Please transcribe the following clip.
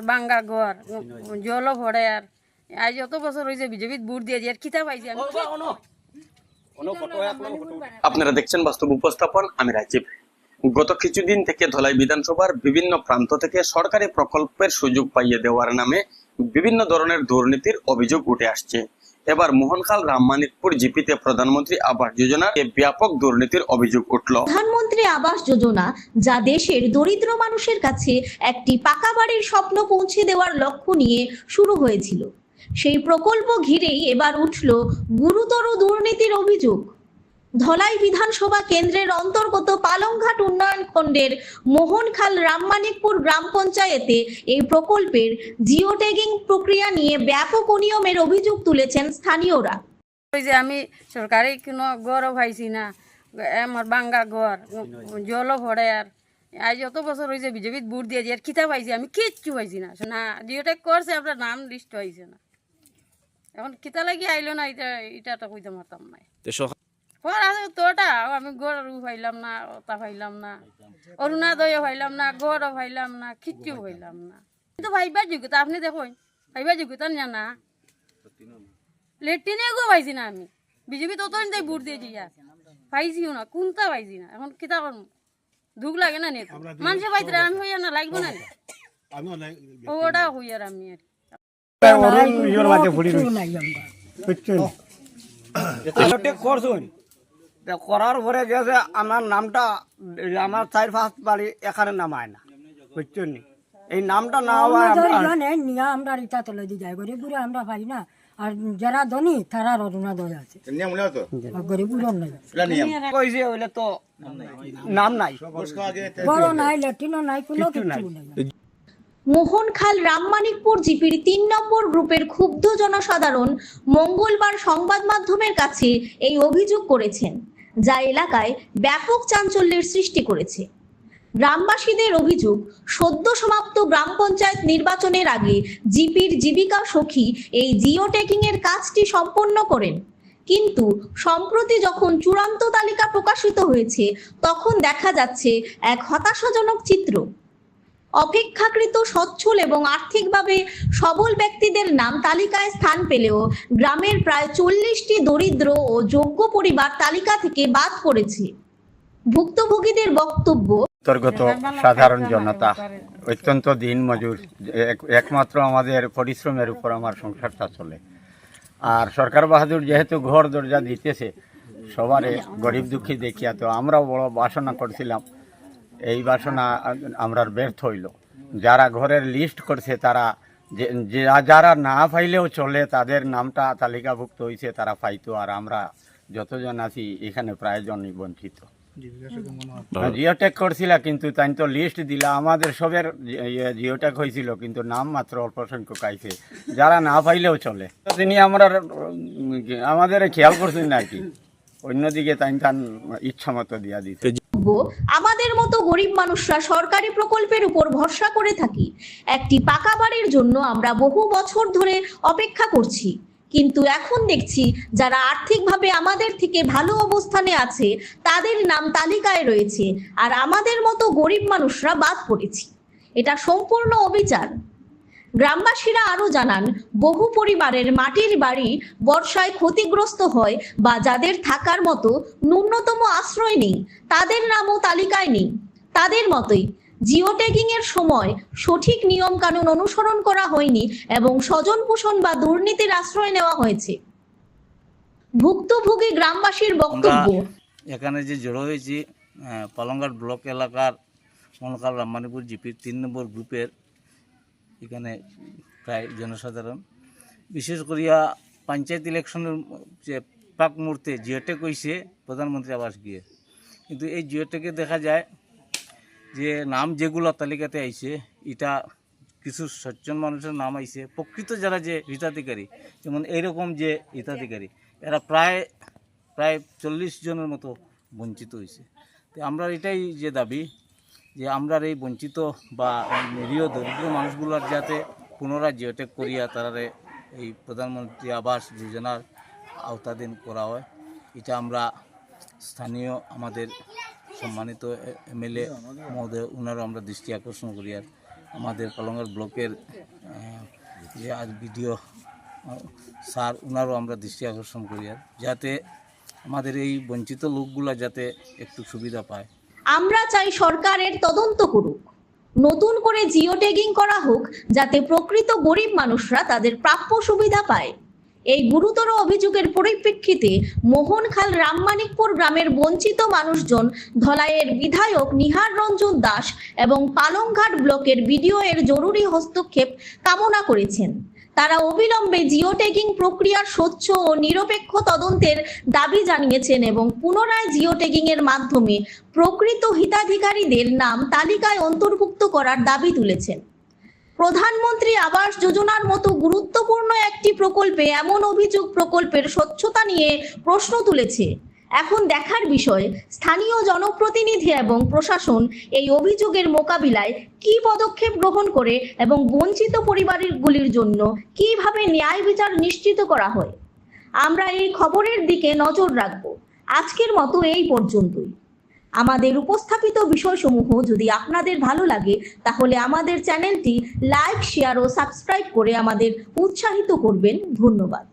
আমার বাঙ্গা ঘর জলও ভরে আর। আজ যত বছর হয়েছে বিজেপিত বুট দিয়েছি আর খিতা পাইছি আমি। আপনারা দেখছেন বাস্তব উপস্থাপন আমি রাজীব। গত কিছুদিন থেকে ধলাই বিধানসভার বিভিন্ন প্রান্ত থেকে সরকারি প্রকল্পের সুযোগ পাইয়ে দেওয়ার নামে বিভিন্ন ধরনের দুর্নীতির অভিযোগ উঠে আসছে। এবার মোহনখাল রামমানিকপুর জিপিতে প্রধানমন্ত্রী আবাস যোজনা ব্যাপক দুর্নীতির অভিযোগ উঠল। প্রধানমন্ত্রী আবাস যোজনা যা দেশের দরিদ্র মানুষের কাছে একটি পাকা বাড়ির স্বপ্ন পৌঁছে দেওয়ার লক্ষ্য নিয়ে শুরু হয়েছিল। সেই প্রকল্প ঘিরেই এবার উঠল গুরুতর দুর্নীতির অভিযোগ। ধলাই বিধানসভা কেন্দ্রের অন্তর্গত পালংঘাট উন্নয়ন খণ্ডের মোহনখাল রামমানিকপুর গ্রাম পঞ্চায়েতে এই প্রকল্পের জিও ট্যাগিং প্রক্রিয়া নিয়ে ব্যাপক অনিয়মের অভিযোগ তুলেছেন স্থানীয়রা। ওই যে আমি সরকারি কোনো ঘরও পাইছি না আমার বাঙ্গা ঘর জলও ভরে আর। আজ যত বছর হয়েছে বিজেপিত বুট দিয়েছি আর খিতা পাইছি আমি কিচ্ছু পাইছি না। না জিওটেক করছে আপনার নাম লিস্ট হয়েছে না। এখন কিতা লাগিয়ে আইলো না এটা এটা তো কইতে পারতাম না। পর আছে তোটা আমি গরু পাইলাম না ওটা পাইলাম না। অরুণাদয়ও পাইলাম না গড়ও পাইলাম না কিচ্ছু পাইলাম না। কিন্তু ভাইবার যোগ্যতা আপনি দেখুন ভাইবার যোগ্যতা না না। লেট্রিনে গো পাইছি না আমি। বিজেপি তত তাই ভোট দিয়েছি আর পাইছিও না কোনটা পাইছি না? এখন কিতা করব দুঃখ লাগে না নে মানুষে পাইতে আমি হইয়া না লাগবো না নে? ওটা হইয়ার আমি আর করছুন। তা করার পরে গেছে আমার নামটা আমার চার পাঁচ বাড়ি এখানে নামায় না। বুঝছেন নি? এই নামটা না হওয়ায় আমরা- এখানে নিয়ে আমরা ইটা তলে দিয়ে যায় গরিব বুড়ে আমরা পাই না। আর যারা ধনী তারা দয় আছে। গরিব কইছে হইলে তো নাম নাই। বড় নাই ল্যাট্রিনও নাই কোনো কিছু নাই। মোহনখাল রামমানিকপুর জিপির তিন নম্বর গ্রুপের ক্ষুব্ধ জনসাধারণ মঙ্গলবার সংবাদ মাধ্যমের কাছে এই অভিযোগ করেছেন। যা এলাকায় ব্যাপক চাঞ্চল্যের সৃষ্টি করেছে। গ্রামবাসীদের অভিযোগ, সদ্য সমাপ্ত গ্রাম পঞ্চায়েত নির্বাচনের আগে জিপির জীবিকা সখী এই জিও ট্যাকিং এর কাজটি সম্পন্ন করেন। কিন্তু সম্প্রতি যখন চূড়ান্ত তালিকা প্রকাশিত হয়েছে, তখন দেখা যাচ্ছে এক হতাশাজনক চিত্র। অপেক্ষাকৃত সচ্ছল এবং আর্থিকভাবে সবল ব্যক্তিদের নাম তালিকায় স্থান পেলেও গ্রামের প্রায় চল্লিশটি দরিদ্র ও যোগ্য পরিবার তালিকা থেকে বাদ পড়েছে। ভুক্তভোগীদের বক্তব্য, অন্তর্গত সাধারণ জনতা, অত্যন্ত দিন মজুর, এক- একমাত্র আমাদের পরিশ্রমের উপর আমার সংসারটা চলে। আর সরকার বাহাদুর যেহেতু ঘর দরজা দিতেছে, সবারে গরিব দুঃখী দেখিয়া তো আমরাও বড় বাসনা করছিলাম। এই বাসনা আমরা ব্যর্থ হইল। যারা ঘরের লিস্ট করছে তারা যে যারা না পাইলেও চলে তাদের নামটা তালিকাভুক্ত হয়েছে তারা পাইতো। আর আমরা যতজন আছি এখানে প্রায়জনই বঞ্চিত। জিওটেক করছিল কিন্তু তাই তো লিস্ট দিলা। আমাদের সবের জিওটেক হয়েছিল কিন্তু নাম মাত্র অল্প সংখ্যক আইছে। যারা না পাইলেও চলে। তিনি আমরা আমাদের খেয়াল করছেন না আর কি। অন্যদিকে তাই তান ইচ্ছা মতো দিয়া দিতে। আমাদের মতো গরিব মানুষরা সরকারি প্রকল্পের উপর ভরসা করে থাকি। একটি পাকা বাড়ির জন্য আমরা বহু বছর ধরে অপেক্ষা করছি। কিন্তু এখন দেখছি যারা আর্থিকভাবে আমাদের থেকে ভালো অবস্থানে আছে, তাদের নাম তালিকায় রয়েছে। আর আমাদের মতো গরিব মানুষরা বাদ পড়েছি। এটা সম্পূর্ণ অবিচার। গ্রামবাসীরা আরও জানান বহু পরিবারের মাটির বাড়ি বর্ষায় ক্ষতিগ্রস্ত হয় বা যাদের থাকার মতো ন্যূনতম আশ্রয় নেই তাদের নামও তালিকায় নেই। তাদের মতোই জিও ট্যাগিং এর সময় সঠিক নিয়ম কানুন অনুসরণ করা হয়নি এবং স্বজন পোষণ বা দুর্নীতির আশ্রয় নেওয়া হয়েছে। ভুক্তভোগী গ্রামবাসীর বক্তব্য। এখানে যে জড়ো হয়েছি পালংঘাট ব্লক এলাকার মনকাল রামমানিপুর জিপির তিন নম্বর গ্রুপের এখানে প্রায় জনসাধারণ। বিশেষ করিয়া পঞ্চায়েত ইলেকশনের যে প্রাক মুহূর্তে জিওটেক হয়েছে প্রধানমন্ত্রী আবাস গিয়ে কিন্তু এই জিওটেকে দেখা যায় যে নাম যেগুলো তালিকাতে আইছে এটা কিছু সজ্জন মানুষের নাম আইছে, প্রকৃত যারা যে হিতাধিকারী, যেমন এইরকম যে হিতাধিকারী, এরা প্রায় প্রায় চল্লিশ জনের মতো বঞ্চিত হয়েছে তো আমরা এটাই যে দাবি যে আমরা এই বঞ্চিত বা নিরীহ দরিদ্র মানুষগুলোর যাতে পুনরায় জিওটেক করিয়া তারারে এই প্রধানমন্ত্রী আবাস যোজনার আওতাধীন করা হয়। এটা আমরা স্থানীয় আমাদের সম্মানিত এমএলএ মহোদয় ওনারও আমরা দৃষ্টি আকর্ষণ করি আর আমাদের কলঙ্গার ব্লকের যে আজ ভিডিও স্যার ওনারও আমরা দৃষ্টি আকর্ষণ করি আর যাতে আমাদের এই বঞ্চিত লোকগুলা যাতে একটু সুবিধা পায়। আমরা চাই সরকারের তদন্ত করুক। নতুন করে জিও ট্যাগিং করা হোক, যাতে প্রকৃত গরিব মানুষরা তাদের প্রাপ্য সুবিধা পায়। এই গুরুতর অভিযোগের পরিপ্রেক্ষিতে মোহনখাল রামমানিকপুর গ্রামের বঞ্চিত মানুষজন ধলাইয়ের বিধায়ক নিহার রঞ্জন দাস এবং পালংঘাট ব্লকের বিডিও এর জরুরি হস্তক্ষেপ কামনা করেছেন। তারা অবিলম্বে জিও প্রক্রিয়ার স্বচ্ছ ও নিরপেক্ষ তদন্তের দাবি জানিয়েছেন এবং পুনরায় জিও এর মাধ্যমে প্রকৃত হিতাধিকারীদের নাম তালিকায় অন্তর্ভুক্ত করার দাবি তুলেছেন। প্রধানমন্ত্রী আবাস যোজনার মতো গুরুত্বপূর্ণ একটি প্রকল্পে এমন অভিযোগ প্রকল্পের স্বচ্ছতা নিয়ে প্রশ্ন তুলেছে। এখন দেখার বিষয়, স্থানীয় জনপ্রতিনিধি এবং প্রশাসন এই অভিযোগের মোকাবিলায় কী পদক্ষেপ গ্রহণ করে এবং বঞ্চিত পরিবারগুলির জন্য কীভাবে ন্যায় বিচার নিশ্চিত করা হয়? আমরা এই খবরের দিকে নজর রাখব। আজকের মতো এই পর্যন্তই। আমাদের উপস্থাপিত বিষয়সমূহ যদি আপনাদের ভালো লাগে, তাহলে আমাদের চ্যানেলটি লাইক, শেয়ার ও সাবস্ক্রাইব করে আমাদের উৎসাহিত করবেন। ধন্যবাদ।